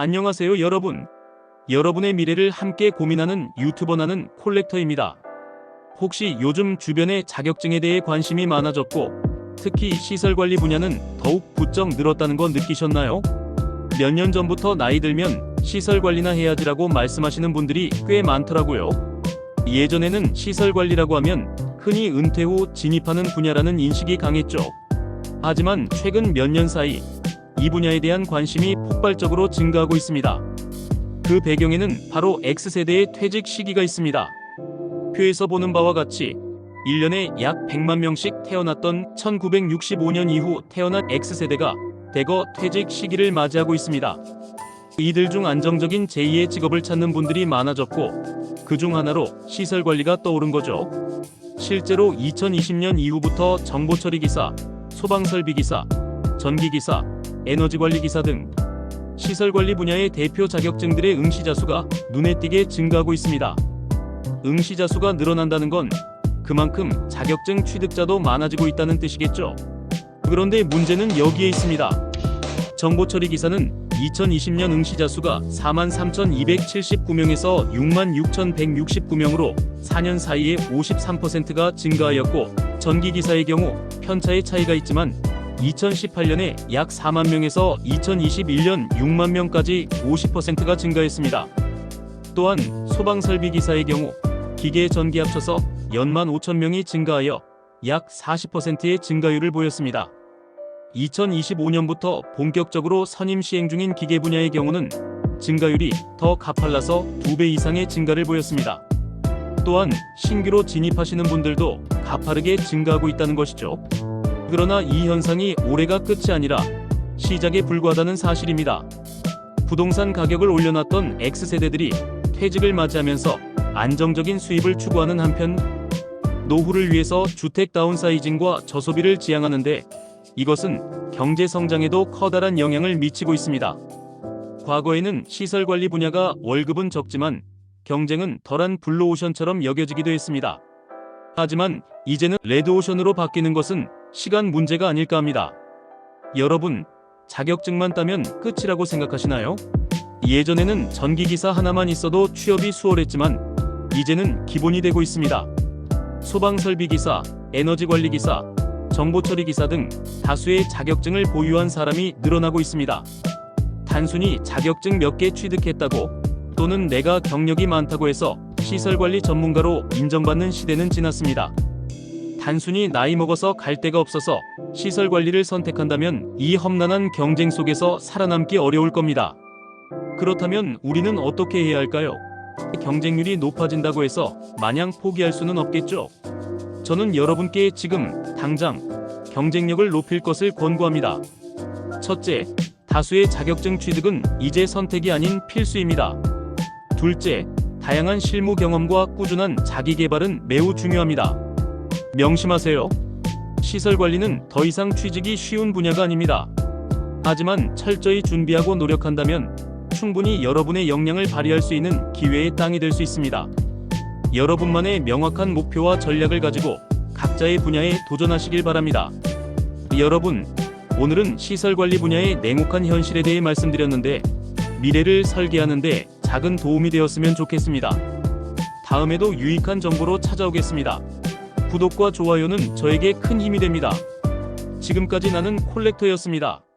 안녕하세요 여러분. 여러분의 미래를 함께 고민하는 유튜버 나는 콜렉터입니다. 혹시 요즘 주변에 자격증에 대해 관심이 많아졌고 특히 시설 관리 분야는 더욱 부쩍 늘었다는 거 느끼셨나요? 몇 년 전부터 나이 들면 시설 관리나 해야지라고 말씀하시는 분들이 꽤 많더라고요. 예전에는 시설 관리라고 하면 흔히 은퇴 후 진입하는 분야라는 인식이 강했죠. 하지만 최근 몇 년 사이 이 분야에 대한 관심이 폭발적으로 증가하고 있습니다. 그 배경에는 바로 X세대의 퇴직 시기가 있습니다. 표에서 보는 바와 같이 1년에 약 100만 명씩 태어났던 1965년 이후 태어난 X세대가 대거 퇴직 시기를 맞이하고 있습니다. 이들 중 안정적인 제2의 직업을 찾는 분들이 많아졌고 그 중 하나로 시설 관리가 떠오른 거죠. 실제로 2020년 이후부터 정보처리 기사, 소방설비 기사, 전기 기사, 에너지 관리 기사 등 시설 관리 분야의 대표 자격증들의 응시자 수가 눈에 띄게 증가하고 있습니다. 응시자 수가 늘어난다는 건 그만큼 자격증 취득자도 많아지고 있다는 뜻이겠죠. 그런데 문제는 여기에 있습니다. 정보처리 기사는 2020년 응시자 수가 43,279명에서 66,169명으로 4년 사이에 53%가 증가하였고 전기기사의 경우 편차의 차이가 있지만 2018년에 약 4만 명에서 2021년 6만 명까지 50%가 증가했습니다. 또한 소방설비 기사의 경우 기계 전기 합쳐서 연만 5천 명이 증가하여 약 40%의 증가율을 보였습니다. 2025년부터 본격적으로 선임 시행 중인 기계 분야의 경우는 증가율이 더 가팔라서 2배 이상의 증가를 보였습니다. 또한 신규로 진입하시는 분들도 가파르게 증가하고 있다는 것이죠. 그러나 이 현상이 올해가 끝이 아니라 시작에 불과하다는 사실입니다. 부동산 가격을 올려놨던 X세대들이 퇴직을 맞이하면서 안정적인 수입을 추구하는 한편 노후를 위해서 주택 다운사이징과 저소비를 지향하는데 이것은 경제 성장에도 커다란 영향을 미치고 있습니다. 과거에는 시설 관리 분야가 월급은 적지만 경쟁은 덜한 블루오션처럼 여겨지기도 했습니다. 하지만 이제는 레드오션으로 바뀌는 것은 시간 문제가 아닐까 합니다. 여러분, 자격증만 따면 끝이라고 생각하시나요? 예전에는 전기기사 하나만 있어도 취업이 수월했지만 이제는 기본이 되고 있습니다. 소방설비기사, 에너지관리기사, 정보처리기사 등 다수의 자격증을 보유한 사람이 늘어나고 있습니다. 단순히 자격증 몇 개 취득했다고 또는 내가 경력이 많다고 해서 시설관리 전문가로 인정받는 시대는 지났습니다. 단순히 나이 먹어서 갈 데가 없어서 시설 관리를 선택한다면 이 험난한 경쟁 속에서 살아남기 어려울 겁니다. 그렇다면 우리는 어떻게 해야 할까요? 경쟁률이 높아진다고 해서 마냥 포기할 수는 없겠죠. 저는 여러분께 지금 당장 경쟁력을 높일 것을 권고합니다. 첫째, 다수의 자격증 취득은 이제 선택이 아닌 필수입니다. 둘째, 다양한 실무 경험과 꾸준한 자기 개발은 매우 중요합니다. 명심하세요. 시설 관리는 더 이상 취직이 쉬운 분야가 아닙니다. 하지만 철저히 준비하고 노력한다면 충분히 여러분의 역량을 발휘할 수 있는 기회의 땅이 될 수 있습니다. 여러분만의 명확한 목표와 전략을 가지고 각자의 분야에 도전하시길 바랍니다. 여러분, 오늘은 시설 관리 분야의 냉혹한 현실에 대해 말씀드렸는데 미래를 설계하는데 작은 도움이 되었으면 좋겠습니다. 다음에도 유익한 정보로 찾아오겠습니다. 구독과 좋아요는 저에게 큰 힘이 됩니다. 지금까지 나는 콜렉터였습니다.